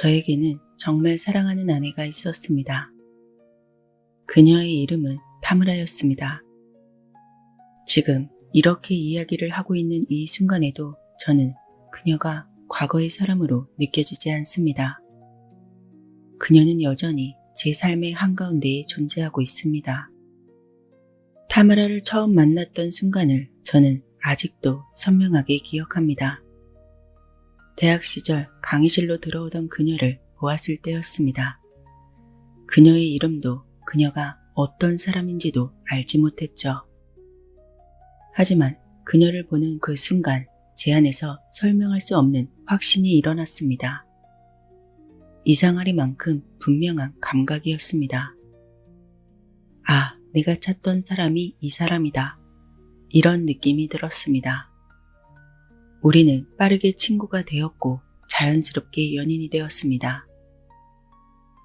저에게는 정말 사랑하는 아내가 있었습니다. 그녀의 이름은 타무라였습니다. 지금 이렇게 이야기를 하고 있는 이 순간에도 저는 그녀가 과거의 사람으로 느껴지지 않습니다. 그녀는 여전히 제 삶의 한가운데에 존재하고 있습니다. 타무라를 처음 만났던 순간을 저는 아직도 선명하게 기억합니다. 대학 시절 강의실로 들어오던 그녀를 보았을 때였습니다. 그녀의 이름도 그녀가 어떤 사람인지도 알지 못했죠. 하지만 그녀를 보는 그 순간 제 안에서 설명할 수 없는 확신이 일어났습니다. 이상하리만큼 분명한 감각이었습니다. 아, 내가 찾던 사람이 이 사람이다. 이런 느낌이 들었습니다. 우리는 빠르게 친구가 되었고 자연스럽게 연인이 되었습니다.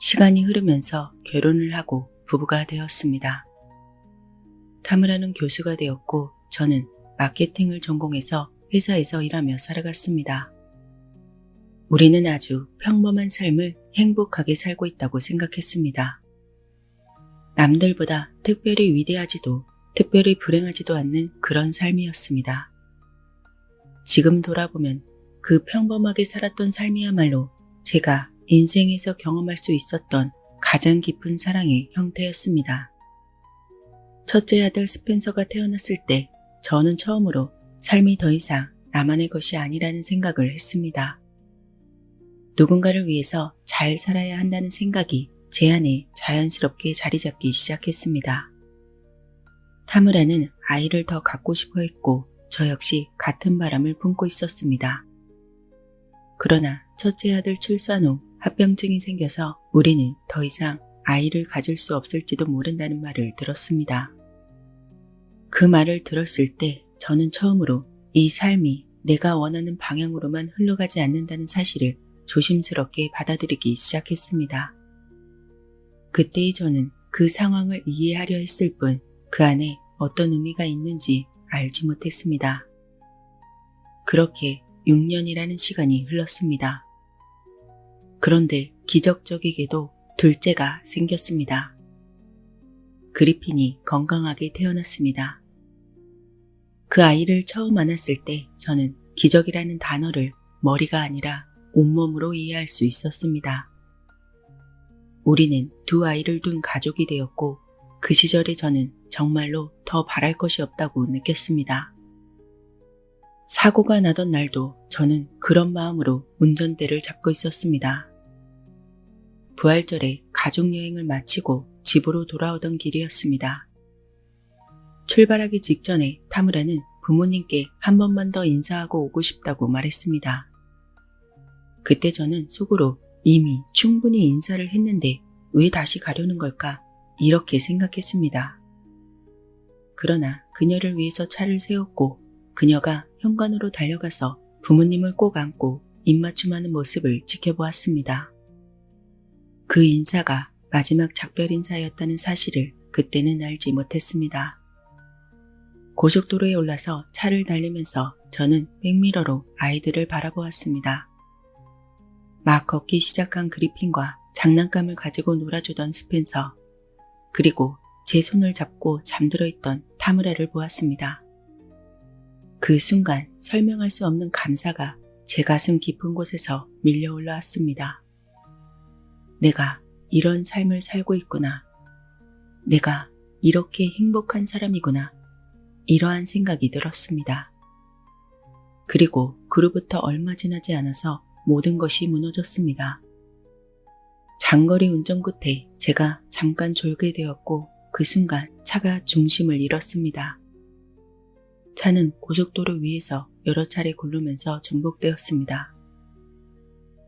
시간이 흐르면서 결혼을 하고 부부가 되었습니다. 타무라는 교수가 되었고 저는 마케팅을 전공해서 회사에서 일하며 살아갔습니다. 우리는 아주 평범한 삶을 행복하게 살고 있다고 생각했습니다. 남들보다 특별히 위대하지도 특별히 불행하지도 않는 그런 삶이었습니다. 지금 돌아보면 그 평범하게 살았던 삶이야말로 제가 인생에서 경험할 수 있었던 가장 깊은 사랑의 형태였습니다. 첫째 아들 스펜서가 태어났을 때 저는 처음으로 삶이 더 이상 나만의 것이 아니라는 생각을 했습니다. 누군가를 위해서 잘 살아야 한다는 생각이 제 안에 자연스럽게 자리 잡기 시작했습니다. 타무라는 아이를 더 갖고 싶어 했고 저 역시 같은 바람을 품고 있었습니다. 그러나 첫째 아들 출산 후 합병증이 생겨서 우리는 더 이상 아이를 가질 수 없을지도 모른다는 말을 들었습니다. 그 말을 들었을 때 저는 처음으로 이 삶이 내가 원하는 방향으로만 흘러가지 않는다는 사실을 조심스럽게 받아들이기 시작했습니다. 그때의 저는 그 상황을 이해하려 했을 뿐 그 안에 어떤 의미가 있는지 알지 못했습니다. 그렇게 6년이라는 시간이 흘렀습니다. 그런데 기적적이게도 둘째가 생겼습니다. 그리핀이 건강하게 태어났습니다. 그 아이를 처음 안았을 때 저는 기적이라는 단어를 머리가 아니라 온몸으로 이해할 수 있었습니다. 우리는 두 아이를 둔 가족이 되었고 그 시절에 저는 정말로 더 바랄 것이 없다고 느꼈습니다. 사고가 나던 날도 저는 그런 마음으로 운전대를 잡고 있었습니다. 부활절에 가족여행을 마치고 집으로 돌아오던 길이었습니다. 출발하기 직전에 타무라는 부모님께 한 번만 더 인사하고 오고 싶다고 말했습니다. 그때 저는 속으로 이미 충분히 인사를 했는데 왜 다시 가려는 걸까? 이렇게 생각했습니다. 그러나 그녀를 위해서 차를 세웠고 그녀가 현관으로 달려가서 부모님을 꼭 안고 입맞춤하는 모습을 지켜보았습니다. 그 인사가 마지막 작별 인사였다는 사실을 그때는 알지 못했습니다. 고속도로에 올라서 차를 달리면서 저는 백미러로 아이들을 바라보았습니다. 막 걷기 시작한 그리핀과 장난감을 가지고 놀아주던 스펜서, 그리고 제 손을 잡고 잠들어 있던 타무라를 보았습니다. 그 순간 설명할 수 없는 감사가 제 가슴 깊은 곳에서 밀려 올라왔습니다. 내가 이런 삶을 살고 있구나. 내가 이렇게 행복한 사람이구나. 이러한 생각이 들었습니다. 그리고 그로부터 얼마 지나지 않아서 모든 것이 무너졌습니다. 장거리 운전 끝에 제가 잠깐 졸게 되었고 그 순간 차가 중심을 잃었습니다. 차는 고속도로 위에서 여러 차례 굴르면서 전복되었습니다.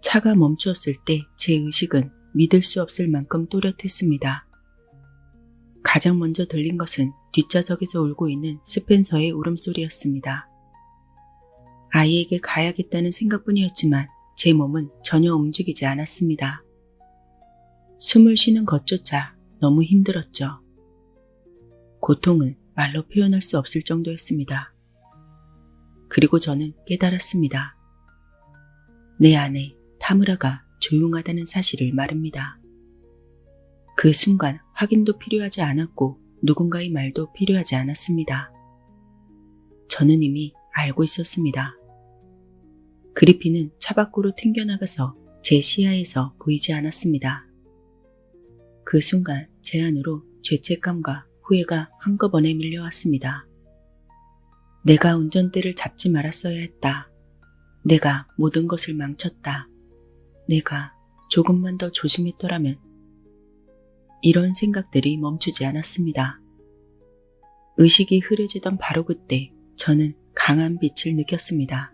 차가 멈추었을 때 제 의식은 믿을 수 없을 만큼 또렷했습니다. 가장 먼저 들린 것은 뒷좌석에서 울고 있는 스펜서의 울음소리였습니다. 아이에게 가야겠다는 생각뿐이었지만 제 몸은 전혀 움직이지 않았습니다. 숨을 쉬는 것조차 너무 힘들었죠. 고통은 말로 표현할 수 없을 정도였습니다. 그리고 저는 깨달았습니다. 내 안에 타무라가 조용하다는 사실을 말합니다. 그 순간 확인도 필요하지 않았고 누군가의 말도 필요하지 않았습니다. 저는 이미 알고 있었습니다. 그리핀은 차 밖으로 튕겨나가서 제 시야에서 보이지 않았습니다. 그 순간 제 안으로 죄책감과 후회가 한꺼번에 밀려왔습니다. 내가 운전대를 잡지 말았어야 했다. 내가 모든 것을 망쳤다. 내가 조금만 더 조심했더라면 이런 생각들이 멈추지 않았습니다. 의식이 흐려지던 바로 그때 저는 강한 빛을 느꼈습니다.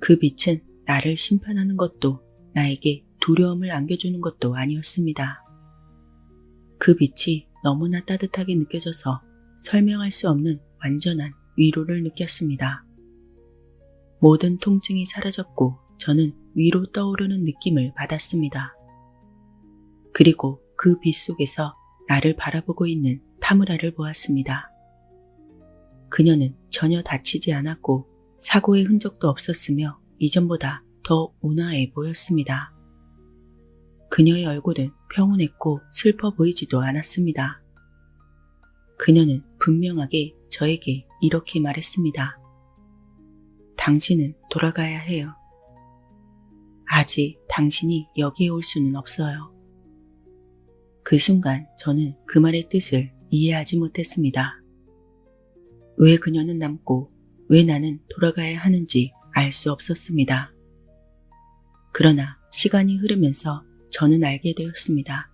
그 빛은 나를 심판하는 것도 나에게 두려움을 안겨주는 것도 아니었습니다. 그 빛이 너무나 따뜻하게 느껴져서 설명할 수 없는 완전한 위로를 느꼈습니다. 모든 통증이 사라졌고 저는 위로 떠오르는 느낌을 받았습니다. 그리고 그 빛 속에서 나를 바라보고 있는 타무라를 보았습니다. 그녀는 전혀 다치지 않았고 사고의 흔적도 없었으며 이전보다 더 온화해 보였습니다. 그녀의 얼굴은 평온했고 슬퍼 보이지도 않았습니다. 그녀는 분명하게 저에게 이렇게 말했습니다. 당신은 돌아가야 해요. 아직 당신이 여기에 올 수는 없어요. 그 순간 저는 그 말의 뜻을 이해하지 못했습니다. 왜 그녀는 남고 왜 나는 돌아가야 하는지 알 수 없었습니다. 그러나 시간이 흐르면서 저는 알게 되었습니다.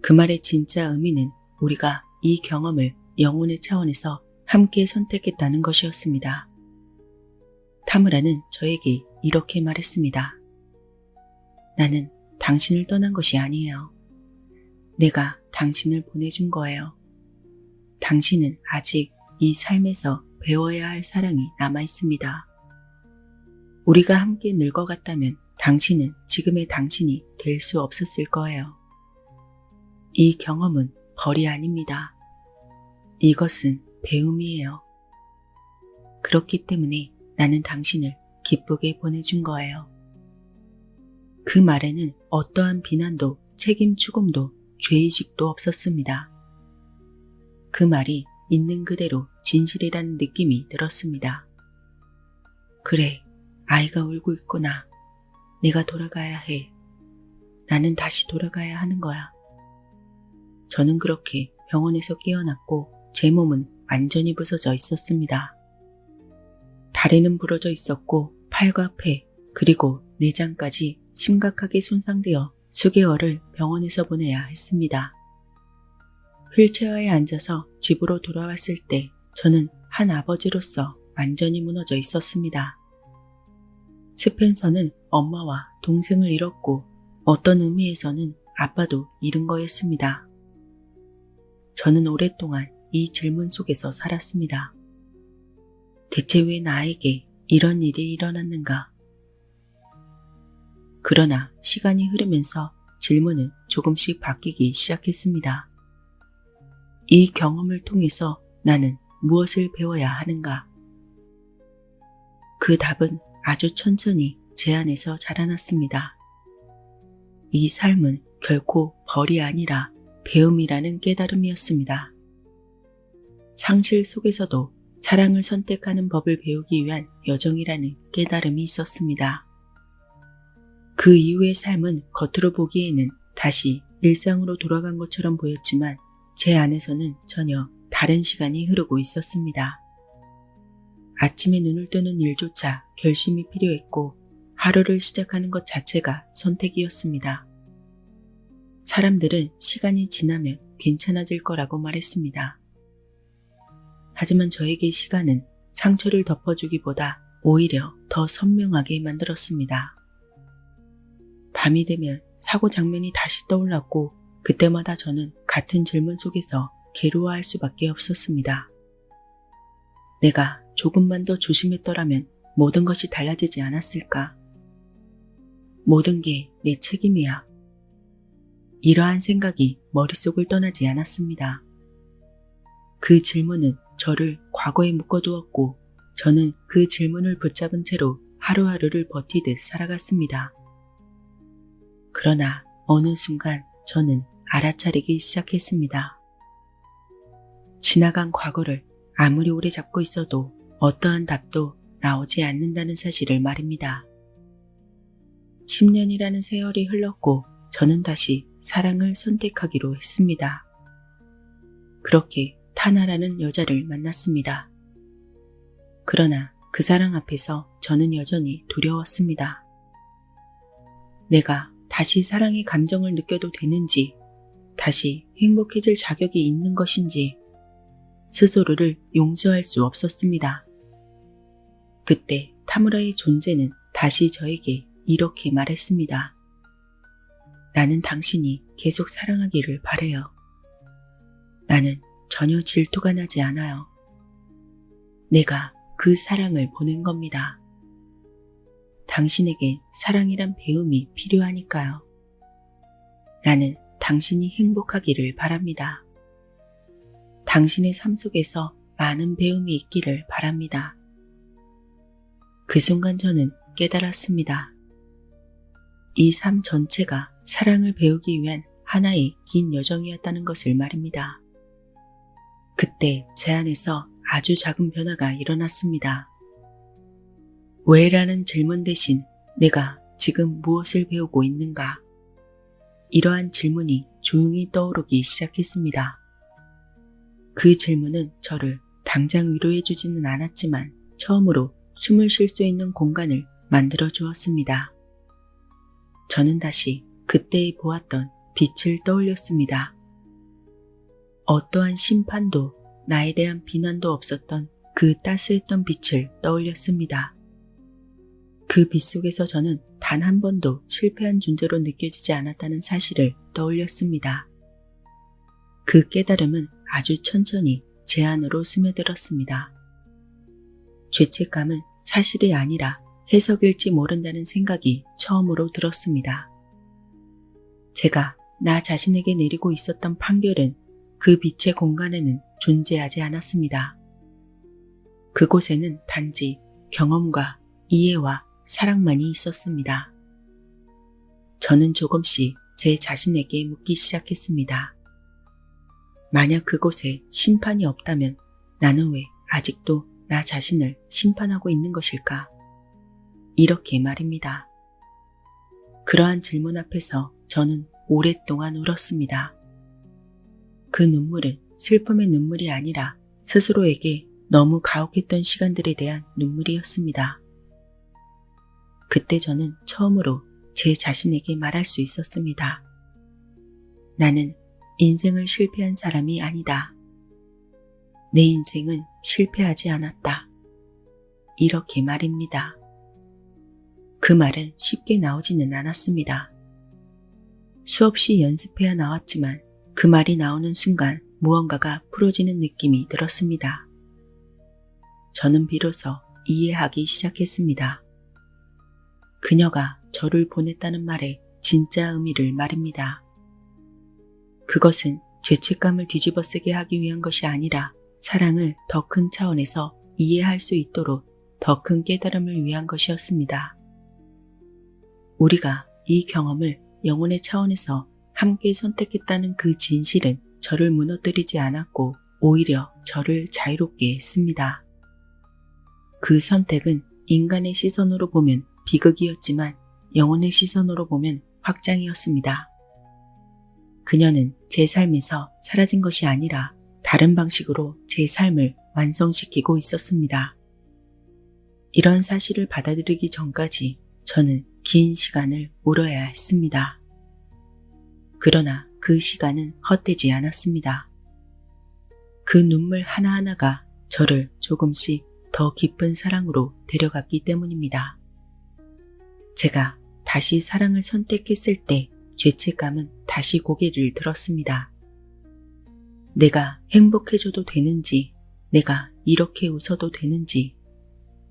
그 말의 진짜 의미는 우리가 이 경험을 영혼의 차원에서 함께 선택했다는 것이었습니다. 타무라는 저에게 이렇게 말했습니다. 나는 당신을 떠난 것이 아니에요. 내가 당신을 보내준 거예요. 당신은 아직 이 삶에서 배워야 할 사랑이 남아 있습니다. 우리가 함께 늙어갔다면 당신은 지금의 당신이 될 수 없었을 거예요. 이 경험은 벌이 아닙니다. 이것은 배움이에요. 그렇기 때문에 나는 당신을 기쁘게 보내준 거예요. 그 말에는 어떠한 비난도 책임 추궁도 죄의식도 없었습니다. 그 말이 있는 그대로 진실이라는 느낌이 들었습니다. 그래, 아이가 울고 있구나. 내가 돌아가야 해. 나는 다시 돌아가야 하는 거야. 저는 그렇게 병원에서 깨어났고 제 몸은 완전히 부서져 있었습니다. 다리는 부러져 있었고 팔과 폐 그리고 내장까지 심각하게 손상되어 수개월을 병원에서 보내야 했습니다. 휠체어에 앉아서 집으로 돌아왔을 때 저는 한 아버지로서 완전히 무너져 있었습니다. 스펜서는 엄마와 동생을 잃었고 어떤 의미에서는 아빠도 잃은 거였습니다. 저는 오랫동안 이 질문 속에서 살았습니다. 대체 왜 나에게 이런 일이 일어났는가? 그러나 시간이 흐르면서 질문은 조금씩 바뀌기 시작했습니다. 이 경험을 통해서 나는 무엇을 배워야 하는가? 그 답은 아주 천천히 제 안에서 자라났습니다. 이 삶은 결코 벌이 아니라 배움이라는 깨달음이었습니다. 상실 속에서도 사랑을 선택하는 법을 배우기 위한 여정이라는 깨달음이 있었습니다. 그 이후의 삶은 겉으로 보기에는 다시 일상으로 돌아간 것처럼 보였지만 제 안에서는 전혀 다른 시간이 흐르고 있었습니다. 아침에 눈을 뜨는 일조차 결심이 필요했고 하루를 시작하는 것 자체가 선택이었습니다. 사람들은 시간이 지나면 괜찮아질 거라고 말했습니다. 하지만 저에게 시간은 상처를 덮어주기보다 오히려 더 선명하게 만들었습니다. 밤이 되면 사고 장면이 다시 떠올랐고 그때마다 저는 같은 질문 속에서 괴로워할 수밖에 없었습니다. 내가 조금만 더 조심했더라면 모든 것이 달라지지 않았을까? 모든 게 내 책임이야. 이러한 생각이 머릿속을 떠나지 않았습니다. 그 질문은 저를 과거에 묶어두었고 저는 그 질문을 붙잡은 채로 하루하루를 버티듯 살아갔습니다. 그러나 어느 순간 저는 알아차리기 시작했습니다. 지나간 과거를 아무리 오래 잡고 있어도 어떠한 답도 나오지 않는다는 사실을 말입니다. 10년이라는 세월이 흘렀고 저는 다시 사랑을 선택하기로 했습니다. 그렇게 타나라는 여자를 만났습니다. 그러나 그 사랑 앞에서 저는 여전히 두려웠습니다. 내가 다시 사랑의 감정을 느껴도 되는지, 다시 행복해질 자격이 있는 것인지, 스스로를 용서할 수 없었습니다. 그때 타무라의 존재는 다시 저에게 이렇게 말했습니다. 나는 당신이 계속 사랑하기를 바래요. 나는 전혀 질투가 나지 않아요. 내가 그 사랑을 보낸 겁니다. 당신에게 사랑이란 배움이 필요하니까요. 나는 당신이 행복하기를 바랍니다. 당신의 삶 속에서 많은 배움이 있기를 바랍니다. 그 순간 저는 깨달았습니다. 이 삶 전체가 사랑을 배우기 위한 하나의 긴 여정이었다는 것을 말입니다. 그때 제 안에서 아주 작은 변화가 일어났습니다. 왜 라는 질문 대신 내가 지금 무엇을 배우고 있는가? 이러한 질문이 조용히 떠오르기 시작했습니다. 그 질문은 저를 당장 위로해 주지는 않았지만 처음으로 숨을 쉴 수 있는 공간을 만들어 주었습니다. 저는 다시 그때에 보았던 빛을 떠올렸습니다. 어떠한 심판도 나에 대한 비난도 없었던 그 따스했던 빛을 떠올렸습니다. 그 빛 속에서 저는 단 한 번도 실패한 존재로 느껴지지 않았다는 사실을 떠올렸습니다. 그 깨달음은 아주 천천히 제 안으로 스며들었습니다. 죄책감은 사실이 아니라 해석일지 모른다는 생각이 처음으로 들었습니다. 제가 나 자신에게 내리고 있었던 판결은 그 빛의 공간에는 존재하지 않았습니다. 그곳에는 단지 경험과 이해와 사랑만이 있었습니다. 저는 조금씩 제 자신에게 묻기 시작했습니다. 만약 그곳에 심판이 없다면 나는 왜 아직도 나 자신을 심판하고 있는 것일까? 이렇게 말입니다. 그러한 질문 앞에서 저는 오랫동안 울었습니다. 그 눈물은 슬픔의 눈물이 아니라 스스로에게 너무 가혹했던 시간들에 대한 눈물이었습니다. 그때 저는 처음으로 제 자신에게 말할 수 있었습니다. 나는 인생을 실패한 사람이 아니다. 내 인생은 실패하지 않았다. 이렇게 말입니다. 그 말은 쉽게 나오지는 않았습니다. 수없이 연습해야 나왔지만 그 말이 나오는 순간 무언가가 풀어지는 느낌이 들었습니다. 저는 비로소 이해하기 시작했습니다. 그녀가 저를 보냈다는 말의 진짜 의미를 말입니다. 그것은 죄책감을 뒤집어 쓰게 하기 위한 것이 아니라 사랑을 더 큰 차원에서 이해할 수 있도록 더 큰 깨달음을 위한 것이었습니다. 우리가 이 경험을 영혼의 차원에서 함께 선택했다는 그 진실은 저를 무너뜨리지 않았고 오히려 저를 자유롭게 했습니다. 그 선택은 인간의 시선으로 보면 비극이었지만 영혼의 시선으로 보면 확장이었습니다. 그녀는 제 삶에서 사라진 것이 아니라 다른 방식으로 제 삶을 완성시키고 있었습니다. 이런 사실을 받아들이기 전까지 저는 긴 시간을 울어야 했습니다. 그러나 그 시간은 헛되지 않았습니다. 그 눈물 하나하나가 저를 조금씩 더 깊은 사랑으로 데려갔기 때문입니다. 제가 다시 사랑을 선택했을 때 죄책감은 다시 고개를 들었습니다. 내가 행복해져도 되는지, 내가 이렇게 웃어도 되는지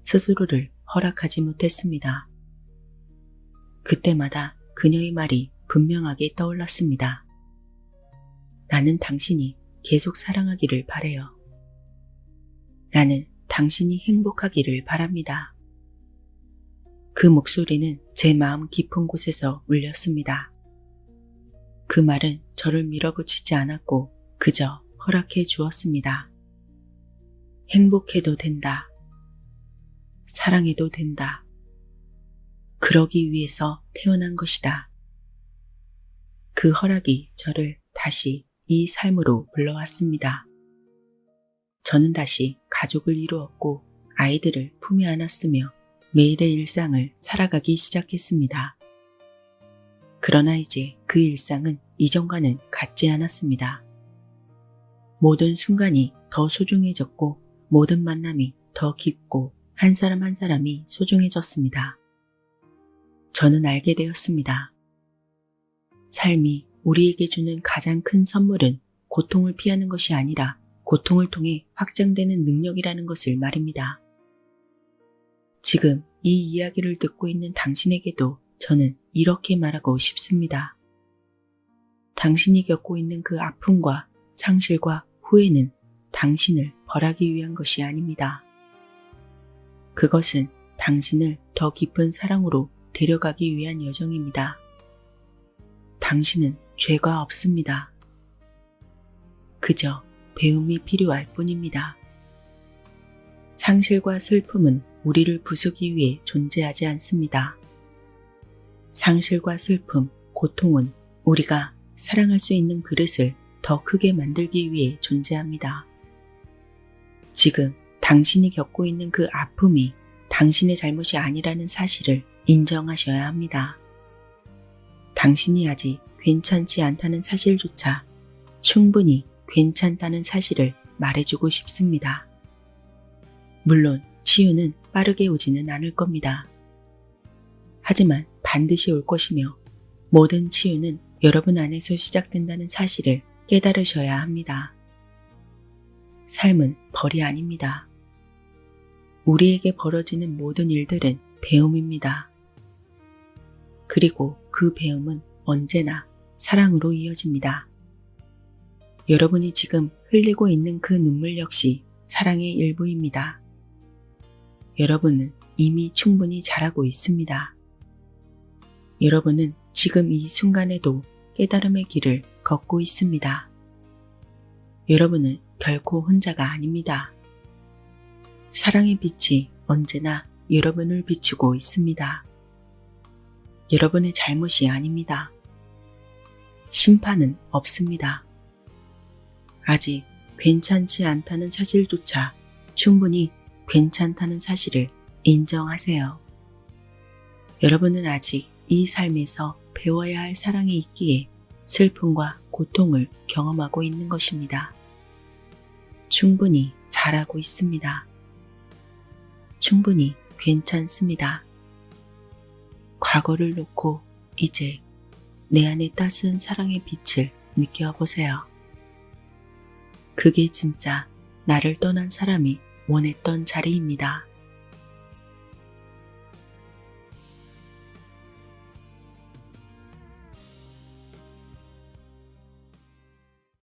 스스로를 허락하지 못했습니다. 그때마다 그녀의 말이 분명하게 떠올랐습니다. 나는 당신이 계속 사랑하기를 바래요. 나는 당신이 행복하기를 바랍니다. 그 목소리는 제 마음 깊은 곳에서 울렸습니다. 그 말은 저를 밀어붙이지 않았고 그저 허락해 주었습니다. 행복해도 된다. 사랑해도 된다. 그러기 위해서 태어난 것이다. 그 허락이 저를 다시 이 삶으로 불러왔습니다. 저는 다시 가족을 이루었고 아이들을 품에 안았으며 매일의 일상을 살아가기 시작했습니다. 그러나 이제 그 일상은 이전과는 같지 않았습니다. 모든 순간이 더 소중해졌고 모든 만남이 더 깊고 한 사람 한 사람이 소중해졌습니다. 저는 알게 되었습니다. 삶이 우리에게 주는 가장 큰 선물은 고통을 피하는 것이 아니라 고통을 통해 확장되는 능력이라는 것을 말입니다. 지금 이 이야기를 듣고 있는 당신에게도 저는 이렇게 말하고 싶습니다. 당신이 겪고 있는 그 아픔과 상실과 후회는 당신을 벌하기 위한 것이 아닙니다. 그것은 당신을 더 깊은 사랑으로 데려가기 위한 여정입니다. 당신은 죄가 없습니다. 그저 배움이 필요할 뿐입니다. 상실과 슬픔은 우리를 부수기 위해 존재하지 않습니다. 상실과 슬픔, 고통은 우리가 사랑할 수 있는 그릇을 더 크게 만들기 위해 존재합니다. 지금 당신이 겪고 있는 그 아픔이 당신의 잘못이 아니라는 사실을 인정하셔야 합니다. 당신이 아직 괜찮지 않다는 사실조차 충분히 괜찮다는 사실을 말해주고 싶습니다. 물론 치유는 빠르게 오지는 않을 겁니다. 하지만 반드시 올 것이며 모든 치유는 여러분 안에서 시작된다는 사실을 깨달으셔야 합니다. 삶은 벌이 아닙니다. 우리에게 벌어지는 모든 일들은 배움입니다. 그리고 그 배움은 언제나 사랑으로 이어집니다. 여러분이 지금 흘리고 있는 그 눈물 역시 사랑의 일부입니다. 여러분은 이미 충분히 잘하고 있습니다. 여러분은 지금 이 순간에도 깨달음의 길을 걷고 있습니다. 여러분은 결코 혼자가 아닙니다. 사랑의 빛이 언제나 여러분을 비추고 있습니다. 여러분의 잘못이 아닙니다. 심판은 없습니다. 아직 괜찮지 않다는 사실조차 충분히 괜찮다는 사실을 인정하세요. 여러분은 아직 이 삶에서 배워야 할 사랑이 있기에 슬픔과 고통을 경험하고 있는 것입니다. 충분히 잘하고 있습니다. 충분히 괜찮습니다. 과거를 놓고 이제 내 안에 따스한 사랑의 빛을 느껴보세요. 그게 진짜 나를 떠난 사람이 원했던 자리입니다.